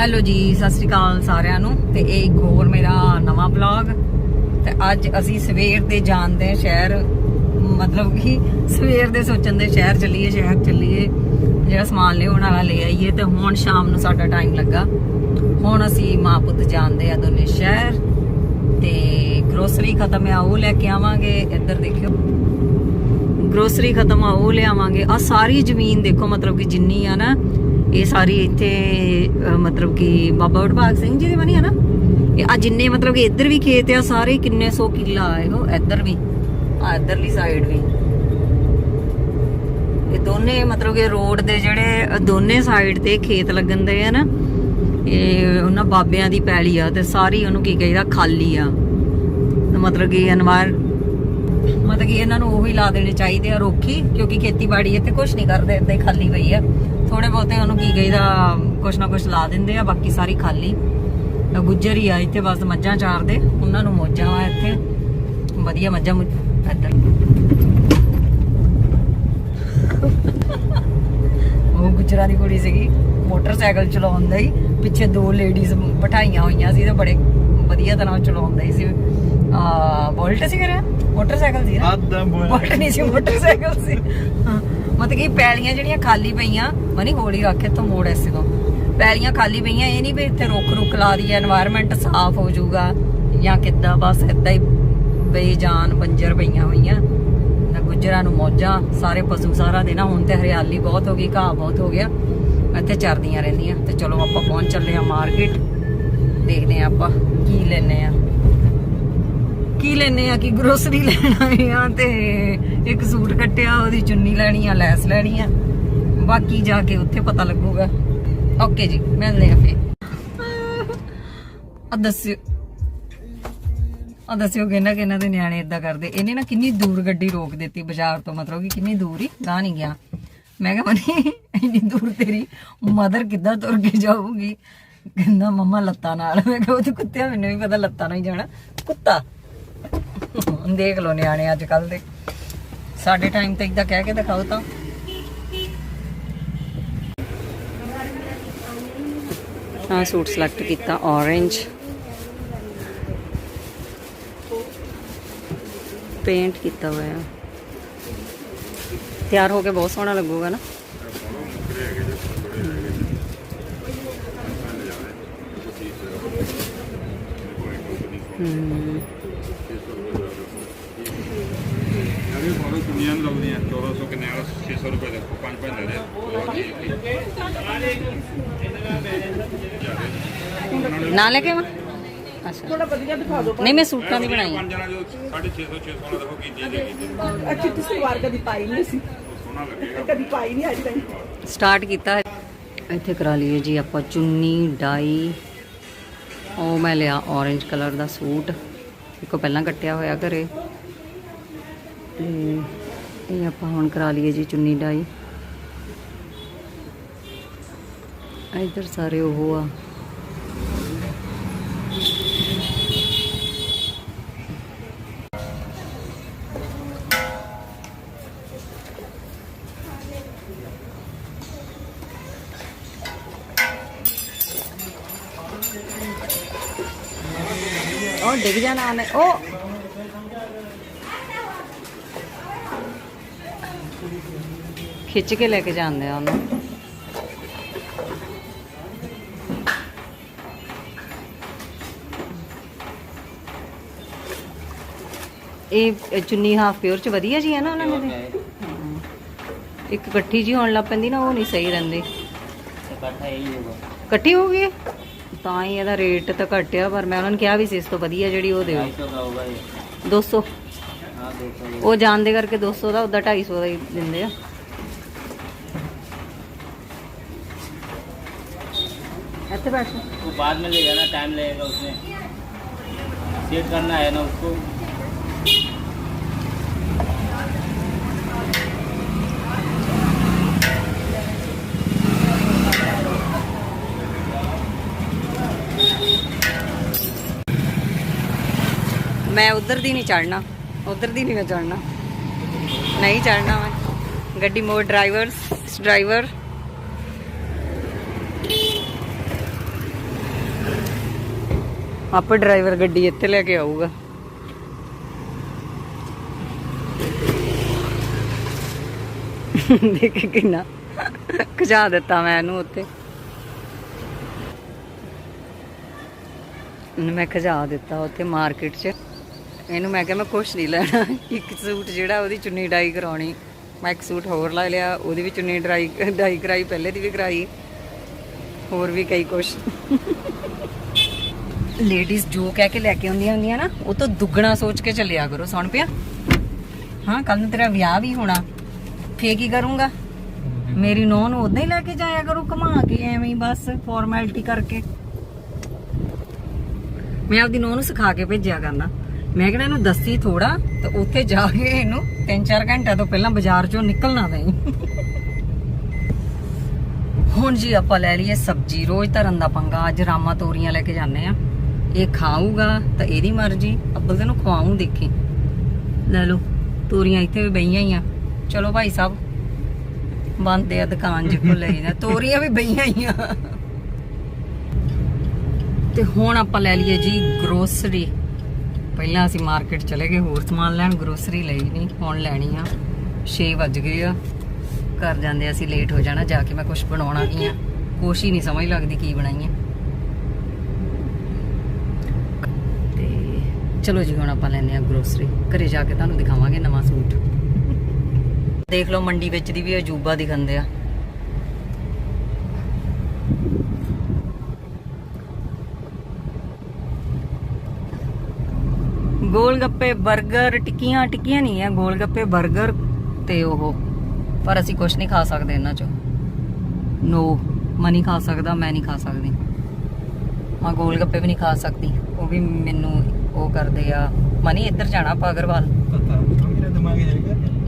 Hello ਜੀ, ਸਤਿ ਸ੍ਰੀ ਅਕਾਲ ਸਾਰਿਆਂ ਨੂੰ। ਤੇ ਇਹ ਇੱਕ ਹੋਰ ਮੇਰਾ ਨਵਾਂ ਵਲੌਗ ਤੇ ਅੱਜ ਅਸੀਂ ਸਵੇਰ ਦੇ ਜਾਣਦੇ ਸ਼ਹਿਰ, ਮਤਲਬ ਕਿ ਸਵੇਰ ਦੇ ਸੋਚਣ ਦੇ ਸ਼ਹਿਰ ਚੱਲੀਏ ਸ਼ਹਿਰ ਚੱਲੀਏ। ਜਿਹੜਾ ਸਮਾਨ ਲਿਆਉਣ ਵਾਲਾ ਲੈ ਆਈਏ ਤੇ ਹੁਣ ਸ਼ਾਮ ਨੂੰ ਸਾਡਾ ਟਾਈਮ ਲੱਗਾ। ਹੁਣ ਅਸੀਂ ਮਾਂ ਪੁੱਤ ਜਾਣਦੇ ਆ ਦੋਨੇ ਸ਼ਹਿਰ। ਤੇ ਗਰੋਸਰੀ ਖਤਮ ਆ, ਉਹ ਲੈ ਕੇ ਆਵਾਂਗੇ। ਇੱਧਰ ਦੇਖਿਓ। ਗਰੋਸਰੀ ਖਤਮ ਆ, ਉਹ ਲਿਆਵਾਂਗੇ। ਆ ਸਾਰੀ ਜ਼ਮੀਨ ਦੇਖੋ, ਮਤਲਬ ਕਿ ਜਿੰਨੀ ਆ ਨਾ ਇਹ ਸਾਰੀ ਇੱਥੇ ਮਤਲਬ ਕਿ ਬਾਬਾ ਵਡਭਾਗ ਸਿੰਘ ਜੀ ਦੀ ਬਣੀ ਆ ਨਾ। ਆ ਜਿੰਨੇ ਮਤਲਬ ਕਿ ਇੱਧਰ ਵੀ ਖੇਤ ਆ, ਸਾਰੇ ਕਿੰਨੇ ਸੌ ਕਿੱਲਾ ਆ ਇਹੋ, ਇੱਧਰ ਵੀ, ਆ ਇੱਧਰਲੀ ਸਾਈਡ ਵੀ। ਇਹ ਦੋਨੇ ਮਤਲਬ ਕਿ ਰੋਡ ਦੇ ਜਿਹੜੇ, ਦੋਨੇ ਸਾਈਡ ਤੇ ਖੇਤ ਲੱਗਣ ਦੇ ਆ ਨਾ, ਇਹ ਉਹਨਾਂ ਬਾਬਿਆਂ ਦੀ ਪੈਲੀ ਆ ਤੇ ਸਾਰੀ ਉਹਨੂੰ ਕੀ ਕਹੀਦਾ, ਖਾਲੀ ਆ। ਮਤਲਬ ਕਿ ਅਨਵਾਰ ਮਤਲਬ ਕਿ ਇਹਨਾਂ ਨੂੰ ਉਹੀ ਲਾ ਦੇਣੇ ਚਾਹੀਦੇ ਆ ਰੋਖੀ, ਕਿਉਂਕਿ ਖੇਤੀਬਾੜੀ ਇੱਥੇ ਕੁਝ ਨਹੀਂ ਕਰਦੇ, ਇੱਦਾਂ ਹੀ ਖਾਲੀ ਪਈ ਆ। ਥੋੜੇ ਬਹੁਤੇ ਉਹਨੂੰ ਕੀ ਕਹੀਦਾ ਕੁਛ ਨਾ ਕੁਛ ਲਾ ਦਿੰਦੇ ਆ ਬਾਕੀ ਸਾਰੀ ਖਾਲੀ। ਗੁੱਜਰ ਹੀ ਆ ਇੱਥੇ ਬਸ ਮੱਝਾਂ ਚਾਰਦੇ ਉਹਨਾਂ ਨੂੰ ਮੋਜਾਂ ਆ ਇੱਥੇ। ਵਧੀਆ ਮੱਝਾਂ ਇੱਧਰ। ਉਹ ਗੁਜਰਾਂ ਦੀ ਕੁੜੀ ਸੀਗੀ ਮੋਟਰਸਾਈਕਲ ਚਲਾਉਂਦਾ ਹੀ ਪਿੱਛੇ ਦੋ ਲੇਡੀਜ਼ ਬਿਠਾਈਆਂ ਹੋਈਆਂ ਸੀ ਤੇ ਬੜੇ ਵਧੀਆ ਤਰ੍ਹਾਂ ਚਲਾਉਂਦਾ ਹੀ ਸੀ। ਆ ਬੋਲਟ ਸੀ ਕਰਿਆ ਮੋਟਰਸਾਈਕਲ ਸੀ ਨਾ? ਬੋਲਟ ਨਹੀਂ ਸੀ ਮੋਟਰਸਾਈਕਲ ਸੀ। ਹਾਂ, ਮਤਲਬ ਕਿ ਪੈਲੀਆਂ ਜਿਹੜੀਆਂ ਖਾਲੀ ਪਈਆਂ, ਮਨੀ ਹੋਲੀ ਰੱਖੇ ਤੋਂ ਮੋੜ ਐਸੇ ਤੋਂ ਪੈਲੀਆਂ ਖਾਲੀ ਪਈਆਂ, ਇਹ ਨਹੀਂ ਵੀ ਇੱਥੇ ਰੁੱਖ ਰੁੱਖ ਲਾ ਦਈਏ এনवायरमेंट ਸਾਫ਼ ਹੋ ਜਾਊਗਾ ਜਾਂ ਕਿੱਦਾਂ, ਬਸ ਇਦਾਂ ਹੀ ਬਈ ਜਾਨ ਬੰਜਰ ਪਈਆਂ ਹੋਈਆਂ। ਨਾ ਗੁੱਜਰਾਂ ਨੂੰ ਮੌਜਾਂ, ਸਾਰੇ ਪਸ਼ੂ ਸਾਰਾ ਦੇਣਾ ਹੁਣ ਤੇ ਹਰਿਆਲੀ ਬਹੁਤ ਹੋ ਗਈ, ਘਾਹ ਬਹੁਤ ਹੋ ਗਿਆ। ਇੱਥੇ ਚਰਦੀਆਂ ਰਹਿੰਦੀਆਂ, ਤੇ ਚਲੋ ਆਪਾਂ ਪਹੁੰਚ ਚੱਲੇ ਆ ਮਾਰਕੀਟ। ਦੇਖਦੇ ਆ ਆਪਾਂ ਕੀ ਲੈਨੇ ਆ ਕੀ ਲੈਨੇ ਆ, ਕਿ ਗਰੋਸਰੀ ਲੈਣ ਆਏ ਆ ਤੇ ਇੱਕ ਸੂਟ ਕੱਟਿਆ, ਉਹਦੀ ਚੁੰਨੀ ਲੈਣੀ ਆ, ਲੈਸ ਲੈਣੀ ਆ। ਬਾਕੀ ਜਾ ਕੇ ਉੱਥੇ ਪਤਾ ਲੱਗੂਗਾ। ਓਕੇ ਜੀ, ਮਿਲਦੇ ਆ ਫੇਰ। ਆ ਦੱਸਿਓ। ਆ ਦੱਸਿਓ ਕਿਹਨਾਂ ਕਿਹਨਾਂ ਦੇ ਨਿਆਣੇ ਇਦਾਂ ਕਰਦੇ। ਇਹਨੇ ਨਾ ਕਿੰਨੀ ਦੂਰ ਗੱਡੀ ਰੋਕ ਦਿੱਤੀ ਬਾਜ਼ਾਰ ਤੋਂ, ਮਤਲਬ ਕਿ ਕਿੰਨੀ ਦੂਰ ਹੀ ਗਾਹ ਨਹੀਂ ਗਿਆ। ਮੈਂ ਕਿਹਾ, ਮਨੀ, ਇੰਨੀ ਦੂਰ ਤੇਰੀ ਮਦਰ ਕਿੱਦਾਂ ਤੁਰ ਕੇ ਜਾਊਗੀ? ਕਹਿੰਦਾ, ਮੰਮਾ, ਲੱਤਾਂ ਨਾਲ। ਮੈਂ ਕਿਹਾ, ਉਹ ਤੇ ਕੁੱਤਿਆ, ਮੈਨੂੰ ਵੀ ਪਤਾ, ਲੱਤਾਂ ਨਾਲ ਹੀ ਜਾਣਾ। ਕੁੱਤਾ ਦੇਖ ਲਓ ਨਿਆਣੇ ਅੱਜ ਕੱਲ ਦੇ। ਸਾਡੇ ਟਾਈਮ ਤੇ ਇਦਾਂ ਕਹਿ ਕੇ ਦਿਖਾਓ ਤਾਂ। ਆ ਸੂਟ ਸਿਲੈਕਟ ਕੀਤਾ, orange ਪੇਂਟ ਕੀਤਾ ਹੋਇਆ। ਤਿਆਰ ਹੋ ਕੇ ਬਹੁਤ ਸੋਹਣਾ ਲੱਗੂਗਾ ਨਾ। ਹਮ ਬਹੁਤ ਦੁਨੀਆ ਨੂੰ ਲੱਗਦੀਆਂ 1400 ਕਿੰਨੇ ਵਾਲਾ 600 ਰੁਪਏ ਦਾ ਪੰਜ ਪੰਜ ਲੈ ਦੇ ਨਾ ਲੈ ਕੇ ਆਵਾਂ? ਅੱਛਾ। ਥੋੜਾ ਵਧੀਆ ਦਿਖਾ ਦਿਓ ਨਹੀਂ ਮੈਂ ਸੂਟਾਂ ਦੀ ਬਣਾਈ ਆ। ਪੰਜ ਜਣਾ ਜੋ 650 600 ਵਾਲਾ ਦੇਖੋ ਕੀ ਚੀਜ਼ ਹੈ ਅੱਛੀ ਤੁਸੀਂ ਵਾਰ ਕਦੀ ਪਾਈ ਨਹੀਂ ਸੀ? ਸੋਹਣਾ ਲੱਗੇਗਾ ਕਦੀ ਪਾਈ ਨਹੀਂ ਅੱਜ ਤੱਕ? ਸਟਾਰਟ ਕੀਤਾ। ਇੱਥੇ ਕਰਾ ਲਈਏ ਜੀ ਆਪਾਂ ਚੁੰਨੀ ਡਾਈ। ਉਹ ਮੈਂ ਲਿਆ orange ਕਲਰ ਦਾ ਸੂਟ। ਇੱਕੋ ਪਹਿਲਾਂ ਕੱਟਿਆ ਹੋਇਆ ਘਰੇ। ਤੇ ਇਹ ਆਪਾਂ ਹੁਣ ਕਰਾ ਲਈਏ ਜੀ ਚੁੰਨੀ ਡਾਈ। ਇੱਧਰ ਸਾਰੇ ਉਹ ਆ। ਉਹ ਡਿੱਗ ਜਾਣਾ ਨੇ ਉਹ ਖਿੱਚ ਕੇ ਲੈ ਕੇ ਜਾਂਦੇ ਆ ਉਹਨੂੰ। ਇਹ ਚੁੰਨੀ ਹਾਫ ਪਿਓਰ ਚ ਵਧੀਆ ਜੀ ਹੈ ਨਾ ਉਹਨਾਂ ਨੇ। ਇੱਕ ਇਕੱਠੀ ਜੀ ਹੋਣ ਲੱਗ ਪੈਂਦੀ ਨਾ ਉਹ ਨਹੀਂ ਸਹੀ ਰਹਿੰਦੀ। ਇਕੱਠਾ ਹੋ ਗਈ? ਤਾਂ ਹੀ ਇਹਦਾ ਰੇਟ ਤਾਂ ਘਟਿਆ ਪਰ ਮੈਂ ਉਹਨਾਂ ਨੂੰ ਕਿਹਾ ਵੀ ਸੀ ਇਸ ਤੋਂ ਵਧੀਆ ਜਿਹੜੀ ਉਹ ਦਿਓ। 250 ਦਾ ਹੋਗਾ ਇਹ। 200 ਹਾਂ 200 ਉਹ ਜਾਣਦੇ ਕਰਕੇ 200 ਦਾ ਉਦਾਂ 250 ਦਾ ਹੀ ਦਿੰਦੇ ਆ। ऐसे वो बाद में लेगा ना टाइम लगेगा उसमें। सेट करना है ना उसको। मैं उधर दी नहीं चढ़ना। उधर दी नहीं मैं चढ़ना। नहीं चढ़ना मैं। गड्डी मोड़ ड्राइवर ड्राइवर ਆਪੇ ਡਰਾਈਵਰ ਗੱਡੀ ਇੱਥੇ ਲੈ ਕੇ ਆਊਗਾ। ਦੇਖ ਕਿੰਨਾ ਖਜਾ ਦਿੱਤਾ ਮੈਂ ਇਹਨੂੰ ਉੱਤੇ ਇਹਨੂੰ ਮੈਂ ਖਜਾ ਦਿੱਤਾ ਉੱਥੇ ਮਾਰਕੀਟ 'ਚ। ਇਹਨੂੰ ਮੈਂ ਕਿਹਾ ਮੈਂ ਕੁਛ ਨਹੀਂ ਲੈਣਾ। ਇੱਕ ਸੂਟ ਜਿਹੜਾ ਉਹਦੀ ਚੁੰਨੀ ਡਾਈ ਕਰਾਉਣੀ। ਮੈਂ ਇੱਕ ਸੂਟ ਹੋਰ ਲੈ ਲਿਆ, ਉਹਦੀ ਵੀ ਚੁੰਨੀ ਡਾਈ ਡਾਈ ਕਰਾਈ, ਪਹਿਲੇ ਦੀ ਵੀ ਕਰਾਈ। ਹੋਰ ਵੀ ਕਈ ਕੁਛ। ਲੇਡੀਜ਼ ਜੋ ਕਹਿ ਕੇ ਲੈ ਕੇ ਆਉਂਦੀਆਂ ਹੁੰਦੀਆਂ ਨਾ, ਉਹ ਤੋਂ ਦੁੱਗਣਾ ਸੋਚ ਕੇ ਚੱਲਿਆ ਕਰੋ, ਸੁਣ ਪਿਆ। ਹਾਂ ਕੱਲ ਨੂੰ ਤੇਰਾ ਵਿਆਹ ਵੀ ਹੋਣਾ। ਫੇਰ ਕੀ ਕਰੂੰਗਾ? ਮੇਰੀ ਨੋਹ ਨੂੰ ਉਦਾਂ ਹੀ ਲੈ ਕੇ ਜਾਇਆ ਕਰੂ, ਘੁਮਾ ਕੇ ਐਵੇਂ ਹੀ ਬਸ ਫਾਰਮੈਲਿਟੀ ਕਰਕੇ। ਮੈਂ ਆਪਦੀ ਨੋਹ ਨੂੰ ਸਿਖਾ ਕੇ ਭੇਜਿਆ ਕਰਨਾ। ਮੈਂ ਕਿਹੜਾ ਇਹਨੂੰ ਦੱਸੀ ਥੋੜਾ ਤੇ ਉੱਥੇ ਜਾ ਕੇ ਇਹਨੂੰ 3-4 ਘੰਟਿਆਂ ਤੋਂ ਪਹਿਲਾਂ ਬਾਜ਼ਾਰ ਚੋਂ ਨਿਕਲਣਾ ਨਹੀਂ ਹੁਣ ਜੀ ਆਪਾਂ ਲੈ ਲਈਏ ਸਬਜ਼ੀ, ਰੋਜ਼ ਧਰਨ ਦਾ ਪੰਗਾ, ਅੱਜ ਰਾਮਾ ਤੋਰੀਆਂ ਲੈ ਕੇ ਜਾਂਦੇ ਆ। ਇਹ ਖਾਊਗਾ ਤਾਂ ਇਹਦੀ ਮਰਜ਼ੀ, ਅੱਬਲ ਤੈਨੂੰ ਖਵਾਉਂ ਦੇਖੀ। ਲੈ ਲਓ, ਤੋਰੀਆਂ ਇੱਥੇ ਵੀ ਬਈਆਂ ਹੀ ਆ। ਚਲੋ ਭਾਈ ਸਾਹਿਬ ਬੰਦ ਆ ਦੁਕਾਨ ਜਿੱਕੋ ਲਈ ਨਾ ਤੋਰੀਆਂ ਵੀ ਬਈਆਂ ਹੀ ਆ। ਤੇ ਹੁਣ ਆਪਾਂ ਲੈ ਲਈਏ ਜੀ ਗਰੋਸਰੀ ਪਹਿਲਾਂ ਅਸੀਂ ਮਾਰਕੀਟ ਚਲੇ ਗਏ, ਹੋਰ ਸਮਾਨ ਲੈਣ ਗਰੋਸਰੀ ਲਈ ਨਹੀਂ, ਹੁਣ ਲੈਣੀ ਆ। 6 ਵੱਜ ਗਏ ਆ। ਘਰ ਜਾਂਦੇ ਅਸੀਂ ਲੇਟ ਹੋ ਜਾਣਾ, ਜਾ ਕੇ ਮੈਂ ਕੁਝ ਬਣਾਉਣਾ ਹੀ ਆ। ਕੁਛ ਹੀ ਨਹੀਂ ਸਮਝ ਲੱਗਦੀ ਕੀ ਬਣਾਈਏ ਤੇ ਚਲੋ ਜੀ, ਹੁਣ ਆਪਾਂ ਲੈਨੇ ਆ ਗਰੋਸਰੀ ਘਰੇ ਜਾ ਕੇ ਤੁਹਾਨੂੰ ਦਿਖਾਵਾਂਗੇ ਨਵਾਂ ਸੂਟ। ਦੇਖ ਲਓ, ਮੰਡੀ ਵਿੱਚ ਦੀ ਵੀ ਅਜੂਬਾ ਦਿਖਾਉਂਦੇ ਆ। ਗੋਲ ਗੱਪੇ 버ਗਰ ਟਿੱਕੀਆਂ ਟਿੱਕੀਆਂ ਨਹੀਂ ਆ ਗੋਲ ਗੱਪੇ 버ਗਰ ਤੇ ਉਹ। ਪਰ ਅਸੀਂ ਕੁਝ ਨਹੀਂ ਖਾ ਸਕਦੇ ਇਹਨਾਂ ਚੋਂ। ਨੋ ਮੈਂ ਨਹੀਂ ਖਾ ਸਕਦਾ, ਮੈਂ ਨਹੀਂ ਖਾ ਸਕਦੀ। ਹਾਂ ਗੋਲ ਗੱਪੇ ਵੀ ਨਹੀਂ ਖਾ ਸਕਦੀ। ਉਹ ਵੀ ਮੈਨੂੰ ਉਹ ਕਰਦੇ ਆ। ਮਨੀ, ਇੱਧਰ ਜਾਣਾ ਆਪਾਂ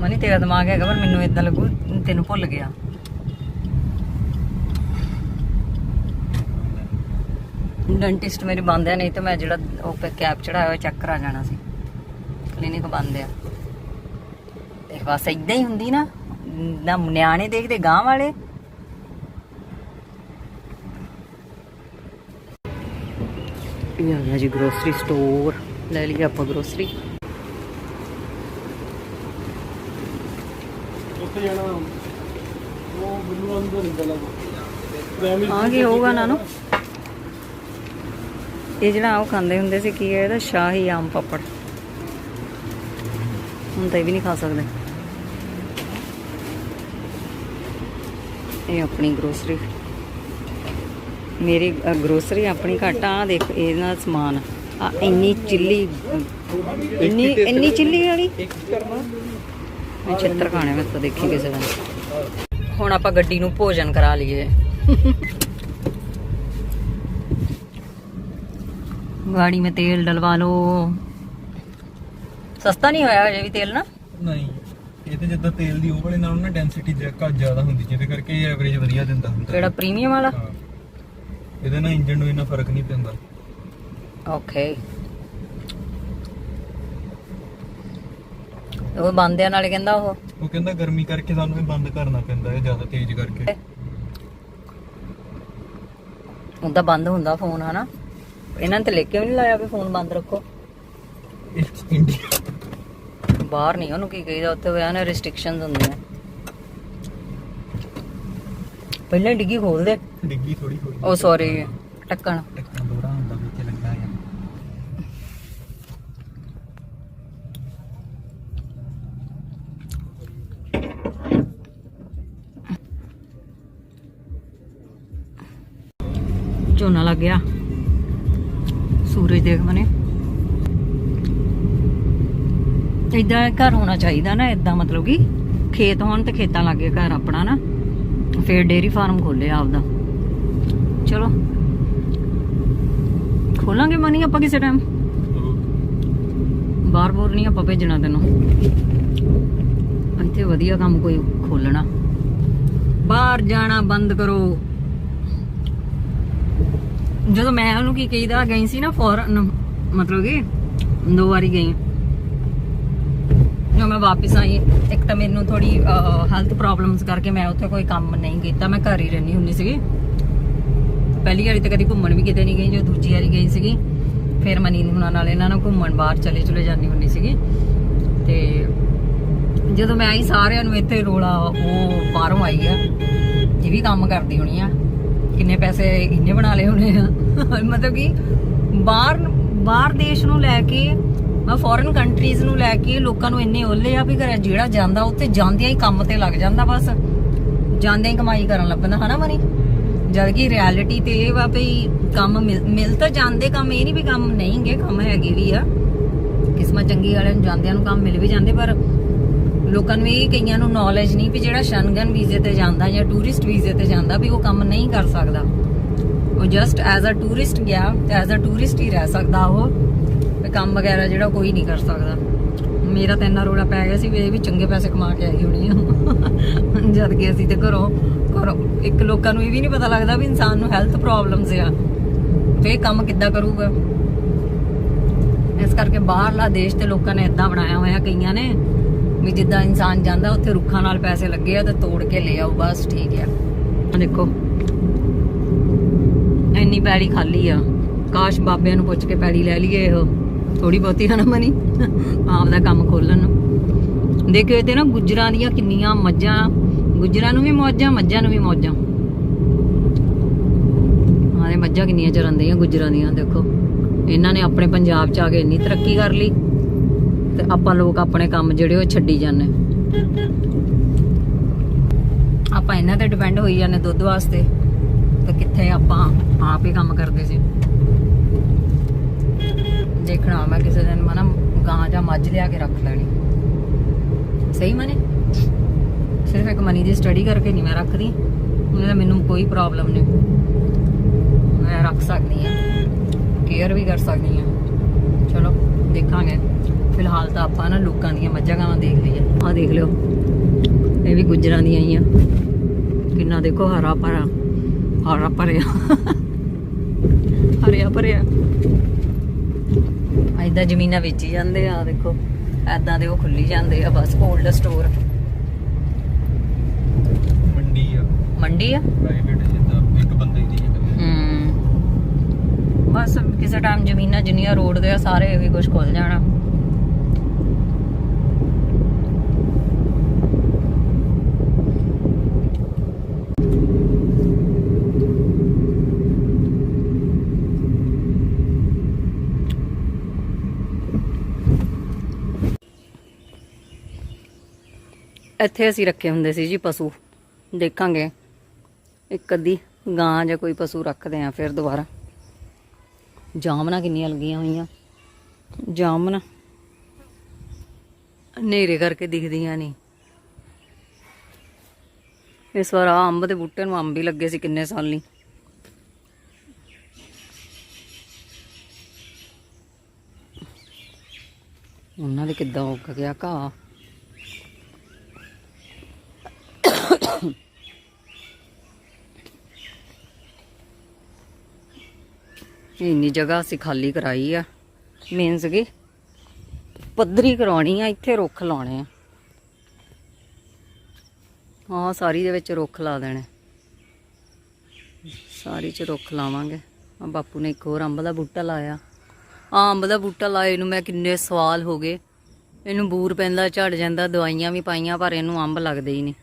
ਮਨੀ, ਤੇਰਾ ਦਿਮਾਗ ਹੈਗਾ, ਪਰ ਮੈਨੂੰ ਇਦਾਂ ਲੱਗੂ, ਤੈਨੂੰ ਭੁੱਲ ਗਿਆ। ਡੈਂਟਿਸਟ ਮੇਰੀ ਬੰਦ ਆ, ਨਹੀਂ ਤਾਂ ਮੈਂ ਜਿਹੜਾ ਉਹ ਕੈਪ ਚੜਾਇਆ ਹੋਇਆ ਚੈੱਕ ਕਰਾ ਜਾਣਾ ਸੀ। ਕਲੀਨਿਕ ਬੰਦ ਆ। ਤੇ ਬਸ ਇਦਾਂ ਹੀ ਹੁੰਦੀ ਨਾ। ਨਾ, ਨਿਆਣੇ ਦੇਖਦੇ ਗਾਂ ਵਾਲੇ। ਇਹ ਆ ਗਿਆ ਜੀ ਗਰੋਸਰੀ ਸਟੋਰ ਲੈ ਲਈ ਆਪਾਂ ਗਰੋਸਰੀ ਉੱਥੇ ਜਾਣਾ। ਉਹ ਬਿੱਲੂ ਅੰਦਰ ਨਿਕਲ ਆ ਕੀ ਹੋਊਗਾ ਨਾ ਨੂੰ ਇਹ ਜਿਹੜਾ ਉਹ ਖਾਂਦੇ ਹੁੰਦੇ ਸੀ ਕੀ ਹੈ ਇਹਦਾ? ਸ਼ਾਹੀ ਆਮ ਪਾਪੜ। ਹੁਣ ਤਾਂ ਇਹ ਵੀ ਨਹੀਂ ਖਾ ਸਕਦੇ। ਇਹ ਆਪਣੀ ਗਰੋਸਰੀ ਮੇਰੀ ਗਰੋਸਰੀ ਆਪਣੀ ਘਟ ਆ ਦੇਖ ਇਹਦਾ ਸਮਾਨ ਆ। ਇੰਨੀ ਚਿੱਲੀ ਇੰਨੀ ਇੰਨੀ ਚਿੱਲੀ ਵਾਲੀ? ਮੈਂ ਛਿੱਤਰ ਖਾਣੇ ਮੈਂ ਤਾਂ ਦੇਖੀ ਕਿਸੇ ਦਾ ਹੁਣ ਆਪਾਂ ਗੱਡੀ ਨੂੰ ਭੋਜਨ ਕਰਾ ਲਈਏ। ਗਾੜੀ ਮੇ ਤੇਲ ਡਲਵਾ ਲਓ। ਸਸਤਾ ਨਹੀਂ ਹੋਇਆ ਹਜੇ ਵੀ ਤੇਲ ਨਾ? ਨਹੀਂ ਇਹ ਤੇ ਜਿੱਦਾਂ ਤੇਲ ਦੀ ਉਹ ਵਾਲੇ ਨਾਲੋਂ ਨਾ ਡੈਂਸਿਟੀ ਜ਼ਿਆਦਾ ਹੁੰਦੀ ਜਿਹਦੇ ਕਰਕੇ ਇਹ ਐਵਰੇਜ ਵਧੀਆ ਦਿੰਦਾ ਹੁੰਦਾ। ਕਿਹੜਾ ਪ੍ਰੀਮੀਅਮ ਵਾਲਾ? ਇਹਦੇ ਨਾਲ ਇੰਜਨ ਨੂੰ ਇੰਨਾ ਫ਼ਰਕ ਨਹੀਂ ਪੈਂਦਾ। ਓਕੇ ਉਹ ਬੰਦਿਆਂ ਨਾਲ ਕਹਿੰਦਾ ਉਹ। ਉਹ ਕਹਿੰਦਾ ਗਰਮੀ ਕਰਕੇ ਸਾਨੂੰ ਇਹ ਬੰਦ ਕਰਨਾ ਪੈਂਦਾ ਇਹ ਜ਼ਿਆਦਾ ਤੇਜ਼ ਕਰਕੇ। ਉਹਦਾ ਬੰਦ ਹੁੰਦਾ ਫੋਨ ਹਨਾ? ਇਹਨਾਂ ਨੇ ਤੇ ਲਿਖ ਕੇ ਵੀ ਨਹੀਂ ਲਾਇਆ ਵੀ ਫੋਨ ਬੰਦ ਰੱਖੋ। ਇੰਡੀਆ ਬਾਹਰ ਨਹੀਂ ਉਹਨੂੰ ਕੀ ਕਹੀਦਾ ਉੱਥੇ ਹੋਇਆ ਨਾ ਰੈਸਟ੍ਰਿਕਸ਼ਨਸ ਹੁੰਦੀਆਂ। ਪਹਿਲਾਂ ਹੀ ਡਿੱਗੀ ਖੋਲ ਦੇ। ਡਿੱਗੀ ਥੋੜੀ ਥੋੜੀ ਉਹ ਸੌਰੀ ਟੱਕਣ। ਟੱਕਾ ਦੋਰਾ ਹੁੰਦਾ ਵਿੱਚ ਲੱਗਾ ਆ। ਝੋਨਾ ਲੱਗ ਗਿਆ। ਸੂਰਜ ਦੇਖ ਮਨੇ ਇਦਾਂ ਘਰ ਹੋਣਾ ਚਾਹੀਦਾ ਨਾ ਇਦਾਂ ਮਤਲਬ ਕਿ ਖੇਤ ਹੋਣ ਤੇ ਖੇਤਾਂ ਲੱਗੇ ਘਰ ਆਪਣਾ ਨਾ। ਫਿਰ ਡੇਰੀ ਫਾਰਮ ਖੋਲਿਆ ਆਪਦਾ। ਚਲੋ। ਖੋਲਾਂਗੇ ਮਨੀ ਆਪਾਂ ਕਿਸੇ ਟਾਈਮ ਬਾਹਰ ਬੋਰ ਨਹੀਂ ਆਪਾਂ ਭੇਜਣਾ ਤੈਨੂੰ। ਇੱਥੇ ਵਧੀਆ ਕੰਮ ਕੋਈ ਖੋਲਣਾ ਬਾਹਰ ਜਾਣਾ ਬੰਦ ਕਰੋ। ਜਦੋਂ ਮੈਂ ਉਹਨੂੰ ਕੀ ਕਹੀਦਾ, ਗਈ ਸੀ ਨਾ ਫੋਰਨ ਮਤਲਬ ਕਿ ਦੋ ਵਾਰੀ ਗਈ। ਜਦੋਂ ਮੈਂ ਵਾਪਸ ਆਈ, ਇੱਕ ਤਾਂ ਮੈਨੂੰ ਥੋੜੀ ਹੈਲਥ ਪ੍ਰੋਬਲਮਸ ਕਰਕੇ ਮੈਂ ਉੱਥੇ ਕੋਈ ਕੰਮ ਨਹੀਂ ਕੀਤਾ। ਮੈਂ ਘਰ ਹੀ ਰਹਿੰਦੀ ਹੁੰਦੀ ਸੀਗੀ। ਪਹਿਲੀ ਵਾਰੀ ਤਾਂ ਕਦੀ ਘੁੰਮਣ ਵੀ ਕਿਤੇ ਨਹੀਂ ਗਈ ਜੋ ਦੂਜੀ ਵਾਰੀ ਗਈ ਸੀਗੀ, ਫਿਰ ਮਨੀ ਹੁਣਾਂ ਨਾਲ ਇਹਨਾਂ ਨਾਲ ਘੁੰਮਣ ਬਾਹਰ ਚਲੇ ਚਲੇ ਜਾਂਦੀ ਹੁੰਦੀ ਸੀਗੀ। ਤੇ ਜਦੋਂ ਮੈਂ ਆਈ, ਸਾਰਿਆਂ ਨੂੰ ਇੱਥੇ ਰੋਲਾ ਉਹ ਬਾਹਰੋਂ ਆਈ ਆ। ਇਹ ਵੀ ਕੰਮ ਕਰਦੀ ਹੋਣੀ ਆ। ਕਿੰਨੇ ਪੈਸੇ ਇਹਨੇ ਬਣਾ ਲਏ ਹੋਣੇ ਆ। ਮਤਲਬ ਕਿ ਬਾਹਰ ਬਾਹਰ ਦੇਸ਼ ਨੂੰ ਲੈ ਕੇ ਮੈਂ ਫੋਰਨ ਕੰਟਰੀਜ਼ ਨੂੰ ਲੈ ਕੇ ਲੋਕਾਂ ਨੂੰ ਇੰਨੇ ਓਲੇ ਆ ਵੀ ਘਰੇ ਜਿਹੜਾ ਜਾਂਦਾ, ਉੱਥੇ ਜਾਂਦਿਆਂ ਹੀ ਕੰਮ ਤੇ ਲੱਗ ਜਾਂਦਾ ਬਸ। ਜਾਂਦਿਆਂ ਹੀ ਕਮਾਈ ਕਰਨ ਲੱਗ ਪੈਂਦਾ ਹਨਾ ਮਨੀ? ਜਦ ਕਿ ਰਿਐਲਿਟੀ ਤੇ ਇਹ ਵਾ ਵੀ ਕੰਮ ਮਿਲ ਤਾਂ ਜਾਂਦੇ ਕੰਮ, ਇਹ ਨਹੀਂ ਵੀ ਕੰਮ ਨਹੀਂਗੇ, ਕੰਮ ਹੈਗੇ ਵੀ ਆ। ਕਿਸਮਤ ਚੰਗੀ ਵਾਲਿਆਂ ਨੂੰ ਜਾਂਦਿਆਂ ਨੂੰ ਕੰਮ ਮਿਲ ਵੀ ਜਾਂਦੇ, ਪਰ ਲੋਕਾਂ ਨੂੰ ਇਹ ਕਈਆਂ ਨੂੰ ਨੌਲੇਜ ਨਹੀਂ ਵੀ ਜਿਹੜਾ ਸ਼ਨਗਨ ਵੀਜ਼ੇ ਤੇ ਜਾਂਦਾ ਜਾਂ ਟੂਰਿਸਟ ਵੀਜ਼ੇ ਤੇ ਜਾਂਦਾ ਵੀ ਉਹ ਕੰਮ ਨਹੀਂ ਕਰ ਸਕਦਾ। ਉਹ ਜਸਟ ਐਜ਼ ਅ ਟੂਰਿਸਟ ਗਿਆ ਤੇ ਐਜ਼ ਅ ਟੂਰਿਸਟ ਹੀ ਰਹਿ ਸਕਦਾ ਉਹ। ਵੀ ਕੰਮ ਵਗੈਰਾ ਜਿਹੜਾ ਕੋਈ ਨਹੀਂ ਕਰ ਸਕਦਾ। ਮੇਰਾ ਤਾਂ ਇੰਨਾ ਰੋਲਾ ਪੈ ਗਿਆ ਸੀ ਵੀ ਇਹ ਵੀ ਚੰਗੇ ਪੈਸੇ ਕਮਾ ਕੇ ਆਈ ਹੋਣੀ ਆ। ਜਦ ਕਿ ਅਸੀਂ ਤੇ ਘਰੋਂ ਘਰੋਂ ਇੱਕ ਲੋਕਾਂ ਨੂੰ ਇਹ ਵੀ ਨਹੀਂ ਪਤਾ ਲੱਗਦਾ ਵੀ ਇਨਸਾਨ ਨੂੰ ਹੈਲਥ ਪ੍ਰੋਬਲਮਸ ਆ। ਤੇ ਕੰਮ ਕਿੱਦਾਂ ਕਰੂਗਾ? ਇਸ ਕਰਕੇ ਬਾਹਰਲਾ ਦੇਸ਼ ਤੇ ਲੋਕਾਂ ਨੇ ਇਦਾਂ ਬਣਾਇਆ ਹੋਇਆ ਕਈਆਂ ਨੇ ਵੀ ਜਿੱਦਾਂ ਇਨਸਾਨ ਜਾਂਦਾ, ਉੱਥੇ ਰੁੱਖਾਂ ਨਾਲ ਪੈਸੇ ਲੱਗੇ ਆ ਤੇ ਤੋੜ ਕੇ ਲੈ ਆਓ, ਬਸ ਠੀਕ ਆ। ਦੇਖੋ, ਇੰਨੀ ਪੈੜੀ ਖਾਲੀ ਆ। ਕਾਸ਼ ਬਾਬਿਆਂ ਨੂੰ ਪੁੱਛ ਕੇ ਪੈੜੀ ਲੈ ਲਈਏ ਇਹ। ਥੋੜੀ ਬਹੁਤੀ ਹਨਾ ਮਨੀ ਆਪ ਦਾ ਕੰਮ ਖੋਲਣ ਨੂੰ। ਦੇਖਿਓ ਤੇ ਨਾ ਗੁੱਜਰਾਂ ਦੀਆਂ ਕਿੰਨੀਆਂ ਮੱਝਾਂ, ਗੁੱਜਰਾਂ ਨੂੰ ਵੀ ਮੌਜਾਂ, ਮੱਝਾਂ ਨੂੰ ਵੀ ਮੌਜਾਂ। ਆਰੇ ਮੱਝਾਂ ਕਿੰਨੀਆਂ ਚਰਨ ਦੀਆਂ, ਗੁੱਜਰਾਂ ਦੀਆਂ, ਦੇਖੋ। ਇਹਨਾਂ ਨੇ ਆਪਣੇ ਪੰਜਾਬ ਚ ਆ ਕੇ ਇੰਨੀ ਤਰੱਕੀ ਕਰ ਲਈ ਤੇ ਆਪਾਂ ਲੋਕ ਆਪਣੇ ਕੰਮ ਜਿਹੜੇ ਉਹ ਛੱਡੀ ਜਾਂਦੇ। ਆਪਾਂ ਇਹਨਾਂ ਤੇ ਡਿਪੈਂਡ ਹੋਈ ਜਾਂਦੇ ਦੁੱਧ ਵਾਸਤੇ, ਤੇ ਕਿੱਥੇ ਆਪਾਂ ਆਪ ਹੀ ਕੰਮ ਕਰਦੇ ਸੀ। ਦੇਖਣਾ ਮੈਂ ਕਿਸੇ ਦਿਨ ਮਨਾ ਗਾਂ ਜਾਂ ਮੱਝ ਲਿਆ ਕੇ ਰੱਖ ਲੈਣੀ। ਸਹੀ ਮਨੇ? ਸਿਰਫ ਇੱਕ ਮਨੀ ਦੀ ਸਟੱਡੀ ਕਰਕੇ ਨਹੀਂ ਮੈਂ ਰੱਖਦੀ। ਉਹਨੇ ਤਾਂ ਮੈਨੂੰ ਕੋਈ ਪ੍ਰੋਬਲਮ ਨਹੀਂ। ਮੈਂ ਰੱਖ ਸਕਦੀ ਹਾਂ। ਕੇਅਰ ਵੀ ਕਰ ਸਕਦੀ ਹਾਂ। ਚਲੋ, ਦੇਖਾਂਗੇ। ਫਿਲਹਾਲ ਤਾਂ ਆਪਾਂ ਨਾ ਲੋਕਾਂ ਦੀਆਂ ਮੱਝਾਂ ਗਾਵਾਂ ਦੇਖ ਲਈਏ। ਆਹ ਦੇਖ ਲਿਓ। ਇਹ ਵੀ ਗੁੱਜਰਾਂ ਦੀਆਂ ਹੀ ਆ। ਕਿੰਨਾ ਦੇਖੋ ਹਰਾ ਭਰਾ। ਹਰਾ ਭਰਿਆ। ਹਰਿਆ ਭਰਿਆ। ਐਦਾਂ ਜ਼ਮੀਨਾਂ ਵੇਚੀ ਜਾਂਦੇ ਆ ਦੇਖੋ ਐਦਾਂ ਦੇ ਉਹ ਖੁੱਲੀ ਜਾਂਦੇ ਆ ਬਸ ਕੋਲਡ ਸਟੋਰ ਮੰਡੀ ਆ। ਮੰਡੀ ਆ? ਪ੍ਰਾਈਵੇਟ ਜਿੱਦਾਂ ਇੱਕ ਬੰਦੇ ਦੀ ਹੈ। ਬਸ ਕਿਸੇ ਟਾਈਮ ਜ਼ਮੀਨਾਂ ਜਿੰਨੀਆਂ ਰੋਡ ਦੇ ਆ ਸਾਰੇ ਇਹੀ ਕੁਝ ਖੁੱਲ ਜਾਣਾ। ਇੱਥੇ ਅਸੀਂ ਰੱਖੇ ਹੁੰਦੇ ਸੀ ਜੀ ਪਸ਼ੂ। ਦੇਖਾਂਗੇ। ਇੱਕ ਅੱਧੀ ਗਾਂ ਜਾਂ ਕੋਈ ਪਸ਼ੂ ਰੱਖਦੇ ਆ ਫਿਰ ਦੁਬਾਰਾ। ਜਾਮਨਾ ਕਿੰਨੀਆਂ ਲੱਗੀਆਂ ਹੋਈਆਂ। ਜਾਮਨਾ ਹਨੇਰੇ ਕਰਕੇ ਦਿਖਦੀਆਂ ਨਹੀਂ ਇਸ ਵਾਰ ਆਹ ਅੰਬ ਦੇ ਬੂਟੇ ਨੂੰ ਅੰਬ ਹੀ ਲੱਗੇ ਸੀ ਕਿੰਨੇ ਸਾਲ ਨਹੀਂ ਉਹਨਾਂ ਦੇ ਕਿੱਦਾਂ ਉੱਗ ਗਿਆ ਘਾਹ। ਇੰਨੀ ਜਗ੍ਹਾ ਅਸੀਂ ਖਾਲੀ ਕਰਾਈ ਆ। ਮੀਨਸ ਕਿ ਪੱਧਰੀ ਕਰਾਉਣੀ ਆ, ਇੱਥੇ ਰੁੱਖ ਲਾਉਣੇ ਆ। ਹਾਂ, ਸਾਰੀ ਦੇ ਵਿੱਚ ਰੁੱਖ ਲਾ ਦੇਣੇ। ਸਾਰੀ ਚ ਰੁੱਖ ਲਾਵਾਂਗੇ। ਆ ਬਾਪੂ ਨੇ ਇੱਕ ਹੋਰ ਅੰਬ ਦਾ ਬੂਟਾ ਲਾਇਆ। ਆ ਅੰਬ ਦਾ ਬੂਟਾ ਲਾਏ ਨੂੰ ਮੈਂ ਕਿੰਨੇ ਸਵਾਲ ਹੋ ਗਏ। ਇਹਨੂੰ ਬੂਰ ਪੈਂਦਾ, ਝੜ ਜਾਂਦਾ, ਦਵਾਈਆਂ ਵੀ ਪਾਈਆਂ, ਪਰ ਇਹਨੂੰ ਅੰਬ ਲੱਗਦੇ ਹੀ ਨਹੀਂ।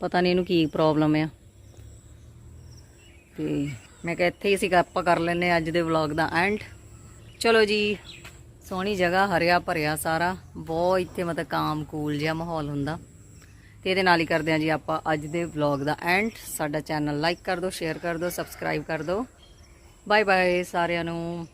ਪਤਾ ਨਹੀਂ ਇਹਨੂੰ ਕੀ ਪ੍ਰੋਬਲਮ ਆ। ਤੇ ਮੈਂ ਕਿਹਾ ਇੱਥੇ ਹੀ ਸੀ ਆਪਾਂ ਕਰ ਲੈਨੇ ਅੱਜ ਦੇ ਵਲੌਗ ਦਾ ਐਂਡ ਚਲੋ ਜੀ, ਸੋਹਣੀ ਜਗ੍ਹਾ, ਹਰਿਆ ਭਰਿਆ ਸਾਰਾ। ਬਹੁਤ ਇੱਥੇ ਮਤਲਬ ਕਾਮ ਕੂਲ ਜਿਹਾ ਮਾਹੌਲ ਹੁੰਦਾ। ਤੇ ਇਹਦੇ ਨਾਲ ਹੀ ਕਰਦੇ ਹਾਂ ਜੀ ਆਪਾਂ ਅੱਜ ਦੇ ਵਲੌਗ ਦਾ ਐਂਡ ਸਾਡਾ ਚੈਨਲ ਲਾਈਕ ਕਰ ਦਿਓ ਸ਼ੇਅਰ ਕਰ ਦਿਓ ਸਬਸਕ੍ਰਾਈਬ ਕਰ ਦਿਓ। ਬਾਏ ਬਾਏ ਸਾਰਿਆਂ ਨੂੰ।